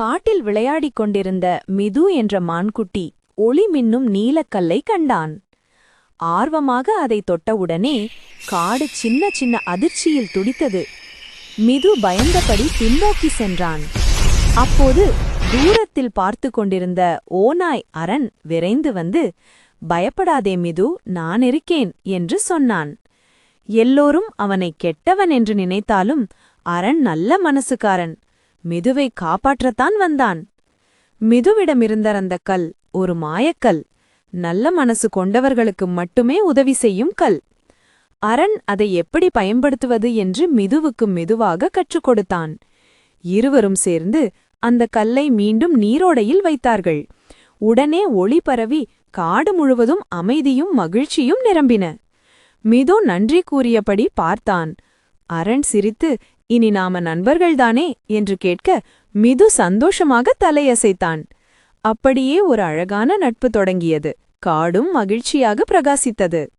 காட்டில் விளையாடிக் கொண்டிருந்த மிது என்ற மான்குட்டி ஒளி மின்னும் நீலக்கல்லை கண்டான். ஆர்வமாக அதை தொட்டவுடனே காடு சின்ன சின்ன அதிர்ச்சியில் துடித்தது. மிது பயந்தபடி பின்னோக்கி சென்றான். அப்போது தூரத்தில் பார்த்து கொண்டிருந்த ஓநாய் அரண் விரைந்து வந்து பயப்படாதே மிது நான் இருக்கேன் என்று சொன்னான். எல்லோரும் அவனை கெட்டவன் என்று நினைத்தாலும் அரண் நல்ல மனசுக்காரன். மிதுவை காப்பாற்றத்தான் வந்தான். மிதுவிடமிருந்த அந்த கல் ஒரு மாயக்கல். நல்ல மனசு கொண்டவர்களுக்கு மட்டுமே உதவி செய்யும் கல். அரண் அதை எப்படி பயன்படுத்துவது என்று மிதுவுக்கு மெதுவாக கற்றுக் கொடுத்தான். இருவரும் சேர்ந்து அந்த கல்லை மீண்டும் நீரோடையில் வைத்தார்கள். உடனே ஒளி பரவி காடு முழுவதும் அமைதியும் மகிழ்ச்சியும் நிரம்பின. மிது நன்றி கூறியபடி பார்த்தான். அரண் சிரித்து இனி நாம நண்பர்கள்தானே? என்று கேட்க மிது சந்தோஷமாக தலையசைத்தான். அப்படியே ஒரு அழகான நட்பு தொடங்கியது. காடும் மகிழ்ச்சியாக பிரகாசித்தது.